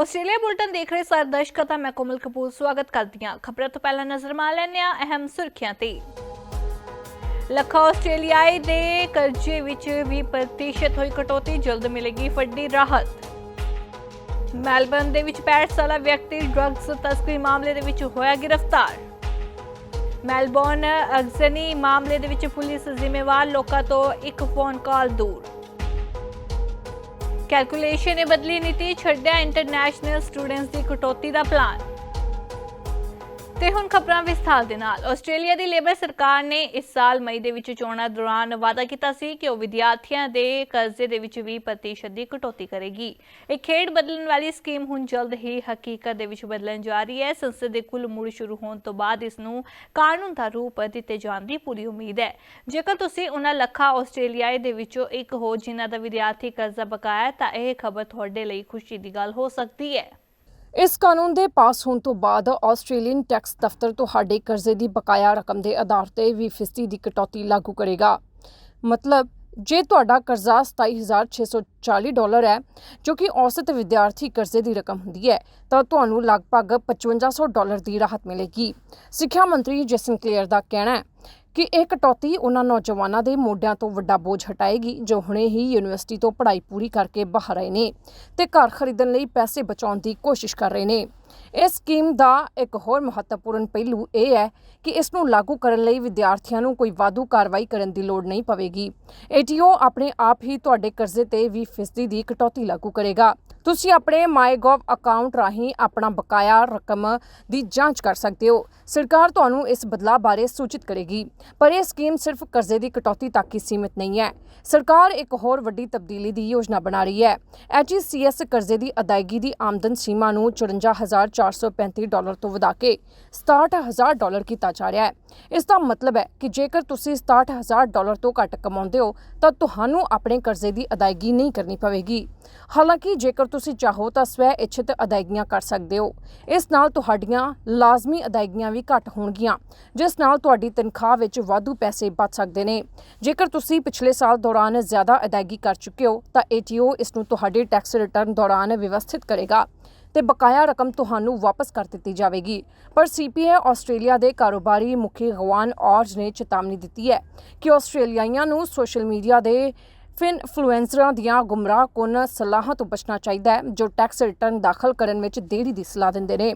Australia bulletin ਦੇਖ ਰਹੇ ਸਾਰੇ ਦਰਸ਼ਕਾਂ ਦਾ ਮੈਂ ਕੋਮਲ ਕਪੂਰ, ਸਵਾਗਤ ਕਰਦੀ ਹਾਂ। ਖਬਰਾਂ ਤੋਂ ਪਹਿਲਾਂ ਨਜ਼ਰ ਮਾ ਲੈਂਦੇ ਹਾਂ ਅਹਿਮ ਸੁਰਖੀਆਂ ਤੇ। ਲੱਖਾਂ ਆਸਟ੍ਰੇਲੀਆਈ ਦੇ ਕਰਜ਼ੇ ਵਿੱਚ 20% ਹੋਈ ਕਟੌਤੀ, ਜਲਦ ਮਿਲੇਗੀ ਵੱਡੀ ਰਾਹਤ। ਮੈਲਬਰਨ ਦੇ ਵਿੱਚ 65 ਸਾਲਾ ਵਿਅਕਤੀ ਡਰੱਗਸ ਤਸਕਰੀ ਮਾਮਲੇ ਦੇ ਵਿੱਚ ਹੋਇਆ ਗ੍ਰਿਫਤਾਰ। ਮੈਲਬੌਰਨ ਅਗਜ਼ਨੀ ਮਾਮਲੇ ਦੇ ਵਿੱਚ ਪੁਲਿਸ ਜ਼ਿੰਮੇਵਾਰ, ਲੋਕਾਂ ਤੋਂ ਇੱਕ ਫੋਨ ਕਾਲ ਦੂਰ। ਕੈਲਕੂਲੇਸ਼ਨ ਨੇ ਬਦਲੀ ਨੀਤੀ ਛੱਡਿਆ ਇੰਟਰਨੈਸ਼ਨਲ ਸਟੂਡੈਂਟਸ ਦੀ ਕਟੌਤੀ ਦਾ ਪਲਾਨ ਤੇ ਹੁਣ ਖਬਰਾਂ ਵਿਸਥਾਰ ਦੇ ਨਾਲ। ਆਸਟ੍ਰੇਲੀਆ ਦੀ ਲੇਬਰ ਸਰਕਾਰ ਨੇ ਇਸ ਸਾਲ ਮਈ ਦੇ ਵਿੱਚ ਚੋਣਾਂ ਦੌਰਾਨ ਵਾਅਦਾ ਕੀਤਾ ਸੀ ਕਿ ਉਹ ਵਿਦਿਆਰਥੀਆਂ ਦੇ ਕਰਜ਼ੇ ਦੇ ਵਿੱਚ 20% ਦੀ ਕਟੌਤੀ ਕਰੇਗੀ। ਇਹ ਖੇਡ ਬਦਲਣ ਵਾਲੀ ਸਕੀਮ ਹੁਣ ਜਲਦ ਹੀ ਹਕੀਕਤ ਦੇ ਵਿੱਚ ਬਦਲਣ ਜਾ ਰਹੀ ਹੈ। ਸੰਸਦ ਦੇ ਕੁੱਲ ਮੁੜ ਸ਼ੁਰੂ ਹੋਣ ਤੋਂ ਬਾਅਦ ਇਸ ਨੂੰ ਕਾਨੂੰਨ ਦਾ ਰੂਪ ਦਿੱਤੇ ਜਾਣ ਦੀ ਪੂਰੀ ਉਮੀਦ ਹੈ। ਜੇਕਰ ਤੁਸੀਂ ਉਹਨਾਂ ਲੱਖਾਂ ਆਸਟ੍ਰੇਲੀਆਈ ਦੇ ਵਿੱਚੋਂ ਇੱਕ ਹੋ ਜਿਨ੍ਹਾਂ ਦਾ ਵਿਦਿਆਰਥੀ ਕਰਜ਼ਾ ਬਕਾਇਆ ਤਾਂ ਇਹ ਖਬਰ ਤੁਹਾਡੇ ਲਈ ਖੁਸ਼ੀ ਦੀ ਗੱਲ ਹੋ ਸਕਦੀ ਹੈ। ਇਸ ਕਾਨੂੰਨ ਦੇ ਪਾਸ ਹੋਣ ਤੋਂ ਬਾਅਦ ਆਸਟ੍ਰੇਲੀਅਨ ਟੈਕਸ ਦਫ਼ਤਰ ਤੁਹਾਡੇ ਕਰਜ਼ੇ ਦੀ ਬਕਾਇਆ ਰਕਮ ਦੇ ਆਧਾਰ ਤੇ 20% ਦੀ ਕਟੌਤੀ ਲਾਗੂ ਕਰੇਗਾ। ਮਤਲਬ, ਜੇ ਤੁਹਾਡਾ ਕਰਜ਼ਾ 27640 ਡਾਲਰ ਹੈ, ਜੋ ਕਿ ਔਸਤ ਵਿਦਿਆਰਥੀ ਕਰਜ਼ੇ ਦੀ ਰਕਮ ਹੁੰਦੀ ਹੈ, ਤਾਂ ਤੁਹਾਨੂੰ ਲਗਭਗ 5500 ਡਾਲਰ ਦੀ ਰਾਹਤ ਮਿਲੇਗੀ। ਸਿੱਖਿਆ ਮੰਤਰੀ ਜੈਸਨ ਕਲੀਅਰ ਦਾ ਕਹਿਣਾ ਹੈ ਕਿ ਇਹ ਕਟੌਤੀ ਉਹਨਾਂ ਨੌਜਵਾਨਾਂ ਦੇ ਮੋਢਿਆਂ ਤੋਂ ਵੱਡਾ ਬੋਝ ਹਟਾਏਗੀ, ਜੋ ਹੁਣੇ ਹੀ ਯੂਨੀਵਰਸਿਟੀ ਤੋਂ ਪੜ੍ਹਾਈ ਪੂਰੀ ਕਰਕੇ ਬਾਹਰ ਆਏ ਨੇ ਤੇ ਘਰ ਖਰੀਦਣ ਲਈ ਪੈਸੇ ਬਚਾਉਣ ਦੀ ਕੋਸ਼ਿਸ਼ ਕਰ ਰਹੇ ਨੇ। ਇਸ ਸਕੀਮ ਦਾ ਇੱਕ ਹੋਰ ਮਹੱਤਵਪੂਰਨ ਪਹਿਲੂ ਇਹ ਹੈ ਕਿ ਇਸ ਨੂੰ ਲਾਗੂ ਕਰਨ ਲਈ ਵਿਦਿਆਰਥੀਆਂ ਨੂੰ ਕੋਈ ਵਾਧੂ ਕਾਰਵਾਈ ਕਰਨ ਦੀ ਲੋੜ ਨਹੀਂ ਪਵੇਗੀ। ਏਟੀਓ ਆਪਣੇ ਆਪ ਹੀ ਤੁਹਾਡੇ ਕਰਜ਼ੇ ਤੇ 20% ਦੀ ਕਟੌਤੀ ਲਾਗੂ ਕਰੇਗਾ। ਤੁਸੀਂ ਆਪਣੇ ਮਾਈਗੋਵ ਅਕਾਊਂਟ ਰਾਹੀਂ ਆਪਣਾ ਬਕਾਇਆ ਰਕਮ ਦੀ ਜਾਂਚ ਕਰ ਸਕਦੇ ਹੋ। ਸਰਕਾਰ ਤੁਹਾਨੂੰ ਇਸ ਬਦਲਾਅ ਬਾਰੇ ਸੂਚਿਤ ਕਰੇਗੀ, ਪਰ ਇਹ ਸਕੀਮ ਸਿਰਫ ਕਰਜ਼ੇ ਦੀ ਕਟੌਤੀ ਤੱਕ ਹੀ ਸੀਮਿਤ ਨਹੀਂ ਹੈ। ਸਰਕਾਰ ਇੱਕ ਹੋਰ ਵੱਡੀ ਤਬਦੀਲੀ ਦੀ ਯੋਜਨਾ ਬਣਾ ਰਹੀ ਹੈ। ਐਚਈਸੀਐਸ ਕਰਜ਼ੇ ਦੀ ਅਦਾਇਗੀ ਦੀ ਆਮਦਨ ਸੀਮਾ ਨੂੰ 54435 ਡਾਲਰ ਤੋਂ ਵਧਾ ਕੇ 67000 ਡਾਲਰ ਕੀਤਾ ਜਾ ਰਿਹਾ ਹੈ। ਇਸ ਦਾ ਮਤਲਬ ਹੈ ਕਿ ਜੇਕਰ ਤੁਸੀਂ 67000 ਡਾਲਰ ਤੋਂ ਘੱਟ ਕਮਾਉਂਦੇ ਹੋ, ਤਾਂ ਤੁਹਾਨੂੰ ਆਪਣੇ ਕਰਜ਼ੇ ਦੀ ਅਦਾਇਗੀ ਨਹੀਂ ਕਰਨੀ ਪਵੇਗੀ। ਹਾਲਾਂਕਿ, ਜੇਕਰ ਤੁਸੀਂ ਚਾਹੋ ਤਾਂ ਸਵੈ ਇੱਛਤ ਅਦਾਇਗੀਆਂ ਕਰ ਸਕਦੇ ਹੋ। ਇਸ ਨਾਲ ਤੁਹਾਡੀਆਂ ਲਾਜ਼ਮੀ ਅਦਾਇਗੀਆਂ ਵੀ ਘੱਟ ਹੋਣਗੀਆਂ, ਜਿਸ ਨਾਲ ਤੁਹਾਡੀ ਤਨਖਾਹ ਵਿੱਚ ਵਾਧੂ ਪੈਸੇ ਬਚ ਸਕਦੇ ਨੇ। ਜੇਕਰ ਤੁਸੀਂ ਪਿਛਲੇ ਸਾਲ ਦੌਰਾਨ ਜ਼ਿਆਦਾ ਅਦਾਇਗੀ ਕਰ ਚੁੱਕੇ ਹੋ, ਤਾਂ ਏਟੀਓ ਇਸ ਨੂੰ ਤੁਹਾਡੇ ਟੈਕਸ ਰਿਟਰਨ ਦੌਰਾਨ ਵਿਵਸਥਿਤ ਕਰੇਗਾ। ਤੇ ਬਕਾਇਆ ਰਕਮ ਤੁਹਾਨੂੰ ਵਾਪਸ ਕਰ ਦਿੱਤੀ ਜਾਵੇਗੀ। ਪਰ ਸੀਪੀਏ ਆਸਟ੍ਰੇਲੀਆ ਦੇ ਕਾਰੋਬਾਰੀ ਮੁਖੀ ਗਵਾਨ ਔਰਜ ਨੇ ਚੇਤਾਵਨੀ ਦਿੱਤੀ ਹੈ ਕਿ ਆਸਟ੍ਰੇਲੀਆਈਆਂ ਨੂੰ ਸੋਸ਼ਲ ਮੀਡੀਆ ਦੇ ਫਿਨ ਇਨਫਲੂਐਂਸਰਾਂ ਦੀਆਂ ਗੁੰਮਰਾਹਕੁਨ ਸਲਾਹਾਂ ਤੋਂ ਬਚਣਾ ਚਾਹੀਦਾ ਹੈ, ਜੋ ਟੈਕਸ ਰਿਟਰਨ ਦਾਖਲ ਕਰਨ ਵਿੱਚ ਦੇਰੀ ਦੀ ਸਲਾਹ ਦਿੰਦੇ ਨੇ।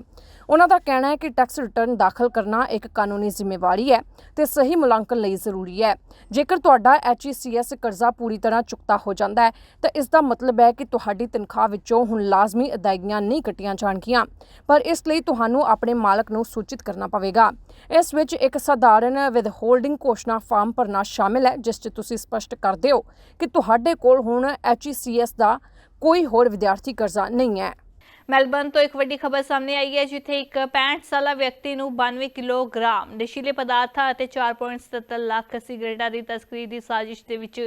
ਉਹਨਾਂ ਦਾ ਕਹਿਣਾ ਹੈ ਕਿ ਟੈਕਸ ਰਿਟਰਨ ਦਾਖਲ ਕਰਨਾ ਇੱਕ ਕਾਨੂੰਨੀ ਜ਼ਿੰਮੇਵਾਰੀ ਹੈ ਤੇ ਸਹੀ ਮੁਲਾਂਕਣ ਲਈ ਜ਼ਰੂਰੀ ਹੈ। ਜੇਕਰ ਤੁਹਾਡਾ ਐਚਈਸੀਐਸ ਕਰਜ਼ਾ ਪੂਰੀ ਤਰ੍ਹਾਂ ਚੁਕਤਾ ਹੋ ਜਾਂਦਾ ਹੈ, ਤਾਂ ਇਸ ਦਾ ਮਤਲਬ ਹੈ ਕਿ ਤੁਹਾਡੀ ਤਨਖਾਹ ਵਿੱਚੋਂ ਹੁਣ ਲਾਜ਼ਮੀ ਅਦਾਇਗੀਆਂ ਨਹੀਂ ਕੱਟੀਆਂ ਜਾਣਗੀਆਂ, ਪਰ ਇਸ ਲਈ ਤੁਹਾਨੂੰ ਆਪਣੇ ਮਾਲਕ ਨੂੰ ਸੂਚਿਤ ਕਰਨਾ ਪਵੇਗਾ। ਇਸ ਵਿੱਚ ਇੱਕ ਸਧਾਰਨ ਵਿਦਹੋਲਡਿੰਗ ਘੋਸ਼ਣਾ ਫਾਰਮ ਭਰਨਾ ਸ਼ਾਮਿਲ ਹੈ, ਜਿਸ 'ਚ ਤੁਸੀਂ ਸਪਸ਼ਟ ਕਰਦੇ ਹੋ ਕਿ ਤੁਹਾਡੇ ਕੋਲ ਹੁਣ ਐਚਈਸੀਐਸ ਦਾ ਕੋਈ ਹੋਰ ਵਿਦਿਆਰਥੀ ਕਰਜ਼ਾ ਨਹੀਂ ਹੈ। ਮੈਲਬਰਨ ਤੋਂ ਇੱਕ ਵੱਡੀ ਖਬਰ ਸਾਹਮਣੇ ਆਈ ਹੈ, ਜਿੱਥੇ ਇੱਕ 65 ਸਾਲਾ ਵਿਅਕਤੀ ਨੂੰ 92 ਕਿਲੋਗ੍ਰਾਮ ਨਸ਼ੀਲੇ ਪਦਾਰਥਾਂ ਅਤੇ 4.77 ਲੱਖ ਸਿਗਰਟਾਂ ਦੀ ਤਸਕਰੀ ਦੀ ਸਾਜ਼ਿਸ਼ ਦੇ ਵਿੱਚ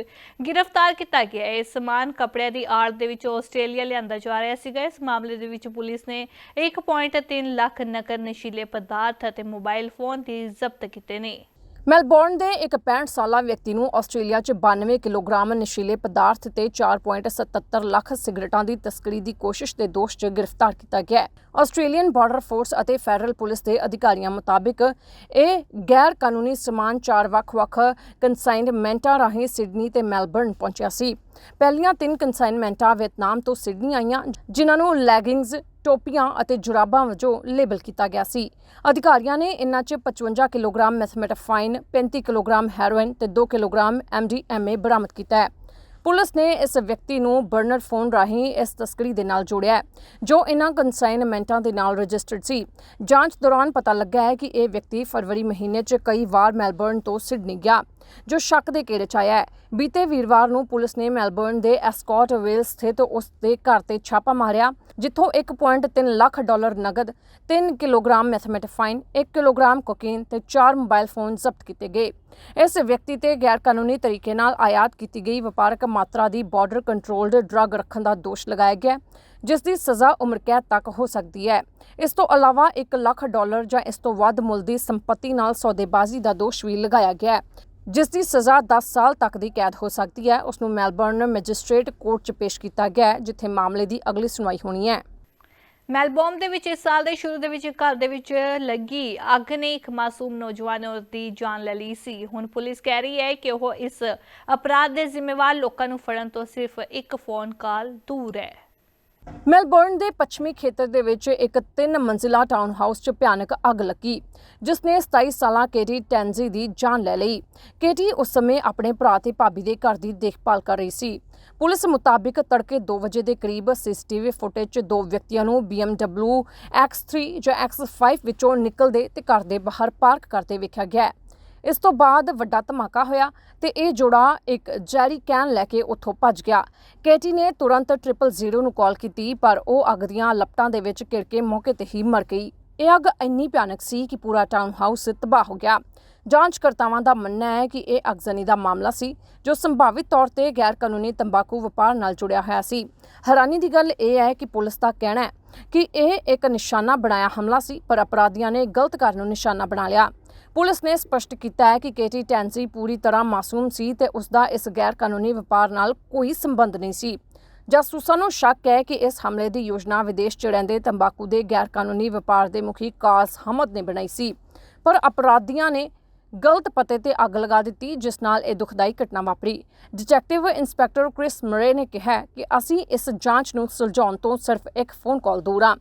ਗ੍ਰਿਫਤਾਰ ਕੀਤਾ ਗਿਆ ਹੈ। ਇਹ ਸਮਾਨ ਕੱਪੜਿਆਂ ਦੀ ਆੜ ਦੇ ਵਿੱਚ ਆਸਟ੍ਰੇਲੀਆ ਲਿਆਂਦਾ ਜਾ ਰਿਹਾ ਸੀਗਾ। ਇਸ ਮਾਮਲੇ ਦੇ ਵਿੱਚ ਪੁਲਿਸ ਨੇ 1.3 ਲੱਖ ਨਕਦ ਨਸ਼ੀਲੇ ਪਦਾਰਥ ਅਤੇ ਮੋਬਾਈਲ ਫੋਨ ਦੀ ਜ਼ਬਤ ਕੀਤੇ ਨੇ। ਮੈਲਬੌਰਨ ਦੇ ਇੱਕ 65 ਸਾਲਾ ਵਿਅਕਤੀ ਨੂੰ ਆਸਟ੍ਰੇਲੀਆ 'ਚ 92 ਕਿਲੋਗ੍ਰਾਮ ਨਸ਼ੀਲੇ ਪਦਾਰਥ ਤੇ 4.77 ਲੱਖ ਸਿਗਰਟਾਂ ਦੀ ਤਸਕਰੀ ਦੀ ਕੋਸ਼ਿਸ਼ ਦੇ ਦੋਸ਼ 'ਚ ਗ੍ਰਿਫਤਾਰ ਕੀਤਾ ਗਿਆ ਹੈ। ਆਸਟ੍ਰੇਲੀਅਨ ਬਾਰਡਰ ਫੋਰਸ ਅਤੇ ਫੈਡਰਲ ਪੁਲਿਸ ਦੇ ਅਧਿਕਾਰੀਆਂ ਮੁਤਾਬਿਕ ਇਹ ਗੈਰ ਕਾਨੂੰਨੀ ਸਮਾਨ ਚਾਰ ਵੱਖ-ਵੱਖ ਕੰਸਾਈਨਮੈਂਟਾਂ ਰਾਹੀਂ ਸਿਡਨੀ ਤੇ ਮੈਲਬਰਨ ਪਹੁੰਚਿਆ ਸੀ। ਪਹਿਲੀਆਂ ਤਿੰਨ ਕੰਸਾਈਨਮੈਂਟਾਂ ਵੀਅਤਨਾਮ ਤੋਂ ਸਿਡਨੀ ਆਈਆਂ, ਜਿਨ੍ਹਾਂ ਨੂੰ ਲੈਗਿੰਗਸ ਟੋਪੀਆਂ ਅਤੇ ਜੁਰਾਬਾਂ ਵਜੋਂ ਲੇਬਲ ਕੀਤਾ ਗਿਆ ਸੀ। ਅਧਿਕਾਰੀਆਂ ਨੇ ਇਨ੍ਹਾਂ 'ਚ 55 ਕਿਲੋਗ੍ਰਾਮ ਮੈਥਮੈਟਾਫਾਈਨ 35 ਕਿਲੋਗ੍ਰਾਮ ਹੈਰੋਇਨ ਤੇ 2 ਕਿਲੋਗ੍ਰਾਮ ਐਮਡੀਐਮਏ ਬਰਾਮਦ ਕੀਤਾ ਹੈ। ਪੁਲਿਸ ਨੇ ਇਸ ਵਿਅਕਤੀ ਨੂੰ ਬਰਨਰ ਫੋਨ ਰਾਹੀਂ ਇਸ ਤਸਕਰੀ ਦੇ ਨਾਲ ਜੋੜਿਆ ਜੋ ਇਨ੍ਹਾਂ ਕੰਸਾਈਨਮੈਂਟਾਂ ਦੇ ਨਾਲ ਰਜਿਸਟਰਡ ਸੀ। ਜਾਂਚ ਦੌਰਾਨ ਪਤਾ ਲੱਗਾ ਹੈ ਕਿ ਇਹ ਵਿਅਕਤੀ ਫਰਵਰੀ ਮਹੀਨੇ 'ਚ ਕਈ ਵਾਰ ਮੈਲਬਰਨ ਤੋਂ ਸਿਡਨੀ ਗਿਆ। ਜੋ ਸ਼ੱਕ ਦੇ ਘੇਰੇ 'ਚ ਆਇਆ ਹੈ। ਬੀਤੇ ਵੀਰਵਾਰ ਨੂੰ ਪੁਲਿਸ ਨੇ ਮੈਲਬਰਨ ਦੇ ਐਸਕॉट ਵੇਲ ਸਥਿਤ ਉਸ ਦੇ ਘਰ ਤੇ ਛਾਪਾ ਮਾਰਿਆ, ਜਿੱਥੋਂ 1.3 ਲੱਖ ਡਾਲਰ ਨਗਦ 3 ਕਿਲੋਗ੍ਰਾਮ ਮੈਥਮੇਟਾਫਾਈਨ 1 ਕਿਲੋਗ੍ਰਾਮ ਕੋਕੇਨ ਤੇ 4 ਮੋਬਾਈਲ ਫੋਨ ਜ਼ਬਤ ਕੀਤੇ ਗਏ। ਇਸ ਵਿਅਕਤੀ ਤੇ ਗੈਰ ਕਾਨੂੰਨੀ ਤਰੀਕੇ ਨਾਲ ਆਯਾਤ ਕੀਤੀ ਗਈ ਵਪਾਰਕ ਮਾਤਰਾ ਦੀ ਬਾਰਡਰ ਕੰਟਰੋਲਡ ਡਰੱਗ ਰੱਖਣ ਦਾ ਦੋਸ਼ ਲਗਾਇਆ ਗਿਆ, ਜਿਸ ਦੀ ਸਜ਼ਾ ਉਮਰ ਕੈਦ ਤੱਕ ਹੋ ਸਕਦੀ ਹੈ। ਇਸ ਤੋਂ ਇਲਾਵਾ 1 ਲੱਖ ਡਾਲਰ ਜਾਂ ਇਸ ਤੋਂ ਵੱਧ ਮੁੱਲ ਦੀ ਸੰਪਤੀ ਨਾਲ ਸੌਦੇਬਾਜ਼ੀ ਦਾ ਦੋਸ਼ ਵੀ ਲਗਾਇਆ ਗਿਆ ਹੈ। ਜਿਸ ਦੀ ਸਜ਼ਾ 10 ਸਾਲ ਤੱਕ ਦੀ ਕੈਦ ਹੋ ਸਕਦੀ ਹੈ। ਉਸ ਨੂੰ ਮੈਲਬਰਨ ਮੈਜਿਸਟ੍ਰੇਟ ਕੋਰਟ 'ਚ ਪੇਸ਼ ਕੀਤਾ ਗਿਆ ਹੈ, ਜਿੱਥੇ ਮਾਮਲੇ ਦੀ ਅਗਲੀ ਸੁਣਵਾਈ ਹੋਣੀ ਹੈ। ਮੈਲਬੌਰਨ ਦੇ ਵਿੱਚ ਇਸ ਸਾਲ ਦੇ ਸ਼ੁਰੂ ਦੇ ਵਿੱਚ ਘਰ ਦੇ ਵਿੱਚ ਲੱਗੀ ਅੱਗ ਨੇ ਇੱਕ ਮਾਸੂਮ ਨੌਜਵਾਨ ਔਰਤ ਦੀ ਜਾਨ ਲੈ ਲਈ ਸੀ। ਹੁਣ ਪੁਲਿਸ ਕਹਿ ਰਹੀ ਹੈ ਕਿ ਉਹ ਇਸ ਅਪਰਾਧ ਦੇ ਜ਼ਿੰਮੇਵਾਰ ਲੋਕਾਂ ਨੂੰ ਫੜਨ ਤੋਂ ਸਿਰਫ ਇੱਕ ਫੋਨ ਕਾਲ ਦੂਰ ਹੈ। ਮੈਲਬੌਰਨ ਦੇ ਪੱਛਮੀ ਖੇਤਰ ਦੇ ਵਿੱਚ ਇੱਕ ਤਿੰਨ ਮੰਜ਼ਿਲਾ ਟਾਊਨ ਹਾਊਸ 'ਚ ਭਿਆਨਕ ਅੱਗ ਲੱਗੀ, ਜਿਸ ਨੇ 27 ਸਾਲਾ ਕੇਟੀ ਟੈਂਜ਼ੀ ਦੀ ਜਾਨ ਲੈ ਲਈ। ਕੇਟੀ ਉਸ ਸਮੇਂ ਆਪਣੇ ਭਰਾ ਤੇ ਭਾਬੀ ਦੇ ਘਰ ਦੀ ਦੇਖਭਾਲ ਕਰ ਰਹੀ ਸੀ। ਪੁਲਿਸ ਮੁਤਾਬਿਕ ਤੜਕੇ 2 ਵਜੇ ਦੇ ਕਰੀਬ ਸੀਸੀਟੀਵੀ ਫੁਟੇਜ 'ਚ ਦੋ ਵਿਅਕਤੀਆਂ ਨੂੰ BMW X3 ਜਾਂ X5 ਵਿੱਚੋਂ ਨਿਕਲਦੇ ਤੇ ਘਰ ਦੇ ਬਾਹਰ ਪਾਰਕ ਕਰਦੇ ਵੇਖਿਆ ਗਿਆ। ਇਸ ਤੋਂ ਬਾਅਦ ਵੱਡਾ ਧਮਾਕਾ ਹੋਇਆ ਤੇ ਇਹ ਜੋੜਾ ਇੱਕ ਜੈਰੀ ਕੈਨ ਲੈ ਕੇ ਉੱਥੋਂ ਭੱਜ ਗਿਆ। ਕੇਟੀ ਨੇ ਤੁਰੰਤ 000 ਨੂੰ ਕਾਲ ਕੀਤੀ, ਪਰ ਉਹ ਅੱਗ ਦੀਆਂ ਲਪਟਾਂ ਦੇ ਵਿੱਚ ਘਿਰ ਕੇ ਮੌਕੇ ਤੇ ਹੀ ਮਰ ਗਈ। ਇਹ ਅੱਗ ਇੰਨੀ ਭਿਆਨਕ ਸੀ ਕਿ ਪੂਰਾ ਟਾਊਨ ਹਾਊਸ ਤਬਾਹ ਹੋ ਗਿਆ। ਜਾਂਚਕਰਤਾਵਾਂ ਦਾ ਮੰਨਣਾ ਹੈ ਕਿ ਇਹ ਅਗਜ਼ਨੀ ਦਾ ਮਾਮਲਾ ਸੀ, ਜੋ ਸੰਭਾਵਿਤ ਤੌਰ ਤੇ ਗੈਰ ਕਾਨੂੰਨੀ ਤੰਬਾਕੂ ਵਪਾਰ ਨਾਲ ਜੁੜਿਆ ਹੋਇਆ ਸੀ। ਹੈਰਾਨੀ ਦੀ ਗੱਲ ਇਹ ਹੈ ਕਿ ਪੁਲਿਸ ਦਾ ਕਹਿਣਾ ਹੈ ਕਿ ਇਹ ਇੱਕ ਨਿਸ਼ਾਨਾ ਬਣਾਇਆ ਹਮਲਾ ਸੀ, ਪਰ ਅਪਰਾਧੀਆਂ ਨੇ ਗਲਤ ਕਾਰਨ ਨੂੰ ਨਿਸ਼ਾਨਾ ਬਣਾ ਲਿਆ। ਪੁਲਿਸ ਨੇ ਸਪਸ਼ਟ ਕੀਤਾ ਹੈ ਕਿ ਕੇਟੀ ਟੈਂਸੀ ਪੂਰੀ ਤਰ੍ਹਾਂ ਮਾਸੂਮ ਸੀ ਤੇ ਉਸ ਦਾ ਇਸ ਗੈਰ ਕਾਨੂੰਨੀ ਵਪਾਰ ਨਾਲ ਕੋਈ ਸੰਬੰਧ ਨਹੀਂ ਸੀ। ਜਾਸੂਸਾਂ ਨੂੰ ਸ਼ੱਕ ਹੈ ਕਿ ਇਸ ਹਮਲੇ ਦੀ ਯੋਜਨਾ ਵਿਦੇਸ਼ 'ਚ ਰਹਿੰਦੇ ਤੰਬਾਕੂ ਦੇ ਗੈਰ ਕਾਨੂੰਨੀ ਵਪਾਰ ਦੇ ਮੁਖੀ ਕਾਸ ਹਮਦ ਨੇ ਬਣਾਈ ਸੀ। ਪਰ ਅਪਰਾਧੀਆਂ ਨੇ ਗਲਤ ਪਤੇ ਤੇ ਅੱਗ ਲਗਾ ਦਿੱਤੀ, ਜਿਸ ਨਾਲ ਇਹ ਦੁਖਦਾਈ ਘਟਨਾ ਵਾਪਰੀ। ਡਿਟੈਕਟਿਵ ਇੰਸਪੈਕਟਰ ਕ੍ਰਿਸ ਮਰੇ ਨੇ ਕਿਹਾ ਕਿ ਅਸੀਂ ਇਸ ਜਾਂਚ ਨੂੰ ਸੁਲਝਾਉਣ ਤੋਂ ਸਿਰਫ ਇੱਕ ਫੋਨ ਕਾਲ ਦੂਰ ਹਾਂ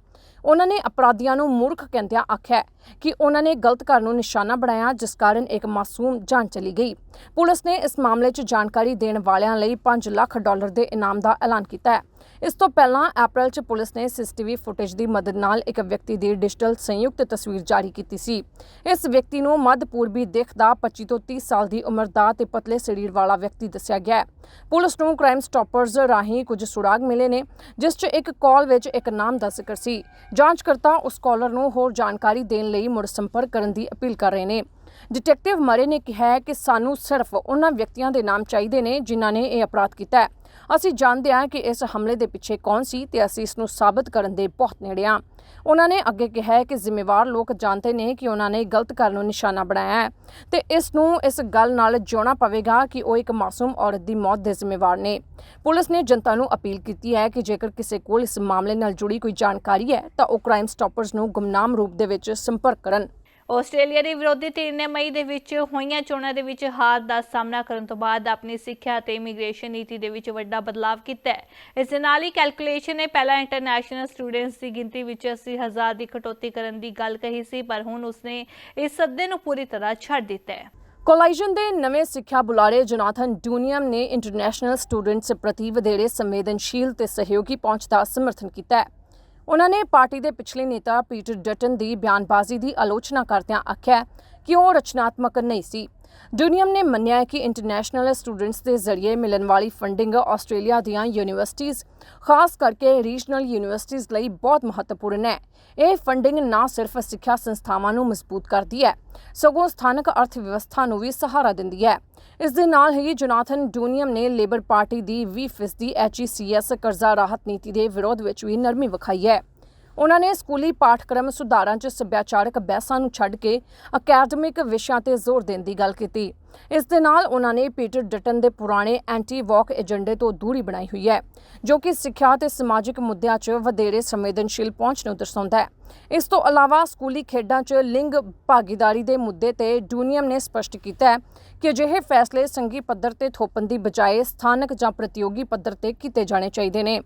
ਉਹਨਾਂ ਨੇ ਅਪਰਾਧੀਆਂ ਨੂੰ ਮੂਰਖ ਕਹਿੰਦਿਆਂ ਆਖਿਆ ਕਿ ਉਹਨਾਂ ਨੇ ਗਲਤ ਘਰ ਨੂੰ ਨਿਸ਼ਾਨਾ ਬਣਾਇਆ, ਜਿਸ ਕਾਰਨ ਇੱਕ ਮਾਸੂਮ ਜਾਨ ਚਲੀ ਗਈ। ਪੁਲਿਸ ਨੇ ਇਸ ਮਾਮਲੇ 'ਚ ਜਾਣਕਾਰੀ ਦੇਣ ਵਾਲਿਆਂ ਲਈ 5 ਲੱਖ ਡਾਲਰ ਦੇ ਇਨਾਮ ਦਾ ਐਲਾਨ ਕੀਤਾ ਹੈ। ਇਸ ਤੋਂ ਪਹਿਲਾਂ ਅਪ੍ਰੈਲ 'ਚ ਪੁਲਿਸ ਨੇ ਸੀਸੀਟੀਵੀ ਫੁਟੇਜ ਦੀ ਮਦਦ ਨਾਲ ਇੱਕ ਵਿਅਕਤੀ ਦੀ ਡਿਜੀਟਲ ਸੰਯੁਕਤ ਤਸਵੀਰ ਜਾਰੀ ਕੀਤੀ ਸੀ। ਇਸ ਵਿਅਕਤੀ ਨੂੰ ਮੱਧ ਪੂਰਬੀ ਦਿੱਖ ਦਾ 25 ਤੋਂ 30 ਸਾਲ ਦੀ ਉਮਰ ਦਾ ਤੇ ਪਤਲੇ ਸਰੀਰ ਵਾਲਾ ਵਿਅਕਤੀ ਦੱਸਿਆ ਗਿਆ ਹੈ। ਪੁਲਿਸ ਨੂੰ ਕ੍ਰਾਈਮ ਸਟਾਪਰਜ਼ ਰਾਹੀਂ ਕੁਝ ਸੁਰਾਗ ਮਿਲੇ ਨੇ, ਜਿਸ 'ਚ ਇੱਕ ਕਾਲ ਵਿੱਚ ਇੱਕ ਨਾਮ ਦਾ ਜ਼ਿਕਰ ਸੀ। ਜਾਂਚਕਰਤਾ ਉਸ ਕਾਲਰ ਨੂੰ ਹੋਰ ਜਾਣਕਾਰੀ ਦੇਣ ਲਈ ਮੁੜ ਸੰਪਰਕ ਕਰਨ ਦੀ ਅਪੀਲ ਕਰ ਰਹੇ ਨੇ। ਡਿਟੈਕਟਿਵ ਮਰੇ ਨੇ ਕਿਹਾ ਕਿ ਸਾਨੂੰ ਸਿਰਫ ਉਹਨਾਂ ਵਿਅਕਤੀਆਂ ਦੇ ਨਾਮ ਚਾਹੀਦੇ ਨੇ ਜਿਨ੍ਹਾਂ ਨੇ ਇਹ ਅਪਰਾਧ ਕੀਤਾ ਹੈ। ਅਸੀਂ ਜਾਣਦੇ ਹਾਂ ਕਿ ਇਸ ਹਮਲੇ ਦੇ ਪਿੱਛੇ ਕੌਣ ਸੀ ਤੇ ਅਸੀਂ ਇਸ ਨੂੰ ਸਾਬਤ ਕਰਨ ਦੇ ਬਹੁਤ ਨੇੜੇ ਹਾਂ। ਉਹਨਾਂ ਨੇ ਅੱਗੇ ਕਿਹਾ ਕਿ ਜ਼ਿੰਮੇਵਾਰ ਲੋਕ ਜਾਣਦੇ ਨੇ ਕਿ ਉਹਨਾਂ ਨੇ ਗਲਤ ਕਰਨ ਨੂੰ ਨਿਸ਼ਾਨਾ ਬਣਾਇਆ ਹੈ ਤੇ ਇਸ ਨੂੰ ਇਸ ਗੱਲ ਨਾਲ ਜਿਉਣਾ ਪਵੇਗਾ ਕਿ ਉਹ ਇੱਕ ਮਾਸੂਮ ਔਰਤ ਦੀ ਮੌਤ ਦੇ ਜ਼ਿੰਮੇਵਾਰ ਨੇ। ਪੁਲਿਸ ਨੇ ਜਨਤਾ ਨੂੰ ਅਪੀਲ ਕੀਤੀ ਹੈ ਕਿ ਜੇਕਰ ਕਿਸੇ ਕੋਲ ਇਸ ਮਾਮਲੇ ਨਾਲ ਜੁੜੀ ਕੋਈ ਜਾਣਕਾਰੀ ਹੈ ਤਾਂ ਉਹ ਕ੍ਰਾਈਮ ਸਟਾਪਰਜ਼ ਨੂੰ ਗੁੰਮਨਾਮ ਰੂਪ ਦੇ ਵਿੱਚ ਸੰਪਰਕ ਕਰਨ। ਆਸਟ੍ਰੇਲੀਆ ਦੀ ਵਿਰੋਧੀ ਧਿਰ ਨੇ ਮਈ ਦੇ ਵਿੱਚ ਹੋਈਆਂ ਚੋਣਾਂ ਦੇ ਵਿੱਚ ਹਾਰ ਦਾ ਸਾਹਮਣਾ ਕਰਨ ਤੋਂ ਬਾਅਦ ਆਪਣੀ ਸਿੱਖਿਆ ਤੇ ਇਮੀਗ੍ਰੇਸ਼ਨ ਨੀਤੀ ਦੇ ਵਿੱਚ ਵੱਡਾ ਬਦਲਾਅ ਕੀਤਾ ਹੈ। ਇਸ ਦੇ ਨਾਲ ਹੀ ਕੈਲਕੂਲੇਸ਼ਨ ਨੇ ਪਹਿਲਾਂ ਇੰਟਰਨੈਸ਼ਨਲ ਸਟੂਡੈਂਟਸ ਦੀ ਗਿਣਤੀ ਵਿੱਚ 80000 ਦੀ ਕਟੌਤੀ ਕਰਨ ਦੀ ਗੱਲ ਕਹੀ ਸੀ, ਪਰ ਹੁਣ ਉਸਨੇ ਇਸ ਸੱਦੇ ਨੂੰ ਪੂਰੀ ਤਰ੍ਹਾਂ ਛੱਡ ਦਿੱਤਾ ਹੈ। ਕੋਲਾਈਜਨ ਦੇ ਨਵੇਂ ਸਿੱਖਿਆ ਬੁਲਾਰੇ ਜਨਾਥਨ ਡੂਨੀਅਮ ਨੇ ਇੰਟਰਨੈਸ਼ਨਲ ਸਟੂਡੈਂਟਸ ਪ੍ਰਤੀ ਵਧੇਰੇ ਸੰਵੇਦਨਸ਼ੀਲ ਤੇ ਸਹਿਯੋਗੀ ਪਹੁੰਚ ਦਾ ਸਮਰਥਨ ਕੀਤਾ ਹੈ। ਉਹਨਾਂ ਨੇ ਪਾਰਟੀ ਦੇ ਪਿਛਲੇ ਨੇਤਾ ਪੀਟਰ ਡਟਨ ਦੀ ਬਿਆਨਬਾਜ਼ੀ ਦੀ ਆਲੋਚਨਾ ਕਰਦਿਆਂ ਆਖਿਆ ਕਿ ਉਹ ਰਚਨਾਤਮਕ ਨਹੀਂ ਸੀ। ਡੂਨੀਅਮ ਨੇ ਮੰਨਿਆ ਹੈ ਕਿ ਇੰਟਰਨੈਸ਼ਨਲ ਸਟੂਡੈਂਟਸ ਦੇ ਜ਼ਰੀਏ ਮਿਲਣ ਵਾਲੀ ਫੰਡਿੰਗ ਆਸਟ੍ਰੇਲੀਆ ਦੀਆਂ ਯੂਨੀਵਰਸਿਟੀਆਂ ਖਾਸ ਕਰਕੇ ਰੀਜਨਲ ਯੂਨੀਵਰਸਿਟੀਆਂ ਲਈ ਬਹੁਤ ਮਹੱਤਵਪੂਰਨ ਹੈ। ਇਹ ਫੰਡਿੰਗ ਨਾ ਸਿਰਫ ਸਿੱਖਿਆ ਸੰਸਥਾਵਾਂ ਨੂੰ ਮਜ਼ਬੂਤ ਕਰਦੀ ਹੈ, ਸਗੋਂ ਸਥਾਨਕ ਅਰਥ ਵਿਵਸਥਾ ਨੂੰ ਵੀ ਸਹਾਰਾ ਦਿੰਦੀ ਹੈ। ਇਸ ਦੇ ਨਾਲ ਹੀ ਜੋਨਾਥਨ ਡੂਨੀਅਮ ਨੇ ਲੇਬਰ ਪਾਰਟੀ ਦੀ 20% ਦੀ ਐਚਈਸੀਐਸ ਕਰਜ਼ਾ ਰਾਹਤ ਨੀਤੀ ਦੇ ਵਿਰੋਧ ਵਿੱਚ ਵੀ ਨਰਮੀ ਵਿਖਾਈ ਹੈ। ਉਹਨਾਂ ਨੇ ਸਕੂਲੀ ਪਾਠਕ੍ਰਮ ਸੁਧਾਰਾਂ 'ਚ ਸੱਭਿਆਚਾਰਕ ਬਹਿਸਾਂ ਨੂੰ ਛੱਡ ਕੇ ਅਕੈਡਮਿਕ ਵਿਸ਼ਿਆਂ ਤੇ ਜ਼ੋਰ ਦੇਣ ਦੀ ਗੱਲ ਕੀਤੀ। ਇਸ ਦੇ ਨਾਲ ਉਹਨਾਂ ਨੇ ਪੀਟਰ ਡਟਨ ਦੇ ਪੁਰਾਣੇ ਐਂਟੀ ਵਾਕ ਏਜੰਡੇ ਤੋਂ ਦੂਰੀ ਬਣਾਈ ਹੋਈ ਹੈ, ਜੋ ਕਿ ਸਿੱਖਿਆ ਤੇ ਸਮਾਜਿਕ ਮੁੱਦਿਆਂ 'ਚ ਵਧੇਰੇ ਸੰਵੇਦਨਸ਼ੀਲ ਪਹੁੰਚ ਨੂੰ ਦਰਸਾਉਂਦਾ ਹੈ। ਇਸ ਤੋਂ ਇਲਾਵਾ ਸਕੂਲੀ ਖੇਡਾਂ 'ਚ ਲਿੰਗ ਭਾਗੀਦਾਰੀ ਦੇ ਮੁੱਦੇ ਤੇ ਡੂਨੀਅਮ ਨੇ ਸਪਸ਼ਟ ਕੀਤਾ ਹੈ ਕਿ ਅਜਿਹੇ ਫੈਸਲੇ ਸੰਘੀ ਪੱਧਰ ਤੇ ਥੋਪਣ ਦੀ ਬਜਾਏ ਸਥਾਨਕ ਜਾਂ ਪ੍ਰਤੀਯੋਗੀ ਪੱਧਰ ਤੇ ਕੀਤੇ ਜਾਣੇ ਚਾਹੀਦੇ ਨੇ।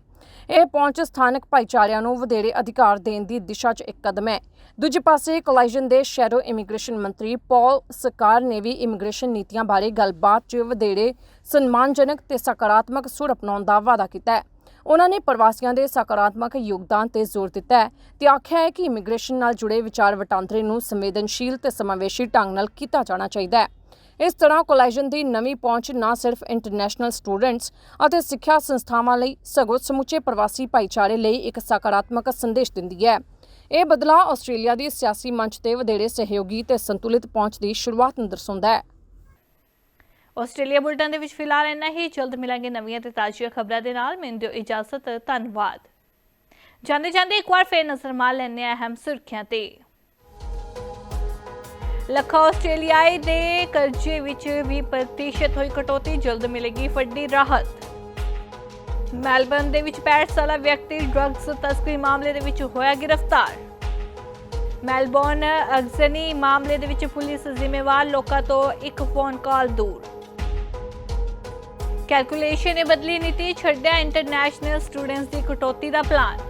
ਇਹ ਪਹੁੰਚ ਸਥਾਨਕ ਭਾਈਚਾਰਿਆਂ ਨੂੰ ਵਧੇਰੇ ਅਧਿਕਾਰ ਦੇਣ ਦੀ ਦਿਸ਼ਾ 'ਚ ਇੱਕ ਕਦਮ ਹੈ। ਦੂਜੇ ਪਾਸੇ, ਕੋਲਾਈਜਨ ਦੇ ਸ਼ੈਡੋ ਇਮੀਗ੍ਰੇਸ਼ਨ ਮੰਤਰੀ ਪੌਲ ਸਕਾਰ ਨੇ ਵੀ ਇਮੀਗ੍ਰੇਸ਼ਨ ਨੀਤੀਆਂ ਬਾਰੇ ਗੱਲਬਾਤ 'ਚ ਵਧੇਰੇ ਸਨਮਾਨਜਨਕ ਤੇ ਸਕਾਰਾਤਮਕ ਸੁਰ ਅਪਣਾਉਣ ਦਾ ਵਾਅਦਾ ਕੀਤਾ ਹੈ। ਉਹਨਾਂ ਨੇ ਪ੍ਰਵਾਸੀਆਂ ਦੇ ਸਕਾਰਾਤਮਕ ਯੋਗਦਾਨ ਤੇ ਜ਼ੋਰ ਦਿੱਤਾ ਹੈ ਤੇ ਆਖਿਆ ਹੈ ਕਿ ਇਮੀਗ੍ਰੇਸ਼ਨ ਨਾਲ ਜੁੜੇ ਵਿਚਾਰ ਵਟਾਂਦਰੇ ਨੂੰ ਸੰਵੇਦਨਸ਼ੀਲ ਤੇ ਸਮਾਵੇਸ਼ੀ ਢੰਗ ਨਾਲ ਕੀਤਾ ਜਾਣਾ ਚਾਹੀਦਾ ਹੈ। ਇਸ ਤਰ੍ਹਾਂ ਕੋਲਾਈਜਨ ਦੀ ਨਵੀਂ ਪਹੁੰਚ ਨਾ ਸਿਰਫ ਇੰਟਰਨੈਸ਼ਨਲ ਸਟੂਡੈਂਟਸ ਅਤੇ ਸਿੱਖਿਆ ਸੰਸਥਾਵਾਂ ਲਈ, ਸਗੋਂ ਸਮੁੱਚੇ ਪ੍ਰਵਾਸੀ ਭਾਈਚਾਰੇ ਲਈ ਇੱਕ ਸਕਾਰਾਤਮਕ ਸੰਦੇਸ਼ ਦਿੰਦੀ ਹੈ। ਇਹ ਬਦਲਾਅ ਆਸਟ੍ਰੇਲੀਆ ਦੀ ਸਿਆਸੀ ਮੰਚ ਤੇ ਵਧੇਰੇ ਸਹਿਯੋਗੀ ਤੇ ਸੰਤੁਲਿਤ ਪਹੁੰਚ ਦੀ ਸ਼ੁਰੂਆਤ ਨੂੰ ਦਰਸਾਉਂਦਾ ਹੈ। ਆਸਟ੍ਰੇਲੀਆ ਬੁਲਟਨ ਦੇ ਵਿੱਚ ਫਿਲਹਾਲ ਇੰਨਾ ਹੀ। ਜਲਦ ਮਿਲਾਂਗੇ ਨਵੀਆਂ ਤੇ ਤਾਜ਼ੀਆਂ ਖਬਰਾਂ ਦੇ ਨਾਲ। ਮੈਨੂੰ ਦਿਓ ਇਜਾਜ਼ਤ। ਧੰਨਵਾਦ। ਜਾਂਦੇ ਜਾਂਦੇ ਇੱਕ ਵਾਰ ਫੇਰ ਨਜ਼ਰ ਮਾਰ ਲੈਂਦੇ ਹਾਂ ਅਹਿਮ ਸੁਰਖੀਆਂ ਤੇ। ਲੱਖਾਂ ਆਸਟ੍ਰੇਲੀਆਈ ਦੇ ਕਰਜ਼ੇ ਵਿੱਚ 20% ਹੋਈ ਕਟੌਤੀ, ਜਲਦ ਮਿਲੇਗੀ ਵੱਡੀ ਰਾਹਤ। ਮੈਲਬਰਨ ਦੇ ਵਿੱਚ 65 ਸਾਲਾ ਵਿਅਕਤੀ ਡਰੱਗਸ ਤਸਕਰੀ ਮਾਮਲੇ ਦੇ ਵਿੱਚ ਹੋਇਆ ਗ੍ਰਿਫਤਾਰ। ਮੈਲਬੌਰਨ ਅਗਜ਼ਨੀ ਮਾਮਲੇ ਦੇ ਵਿੱਚ ਪੁਲਿਸ ਜ਼ਿੰਮੇਵਾਰ, ਲੋਕਾਂ ਤੋਂ ਇੱਕ ਫੋਨ ਕਾਲ ਦੂਰ। ਕੈਲਕੂਲੇਸ਼ਨ ਨੇ ਬਦਲੀ ਨੀਤੀ, ਛੱਡਿਆ ਇੰਟਰਨੈਸ਼ਨਲ ਸਟੂਡੈਂਟਸ ਦੀ ਕਟੌਤੀ ਦਾ ਪਲਾਨ।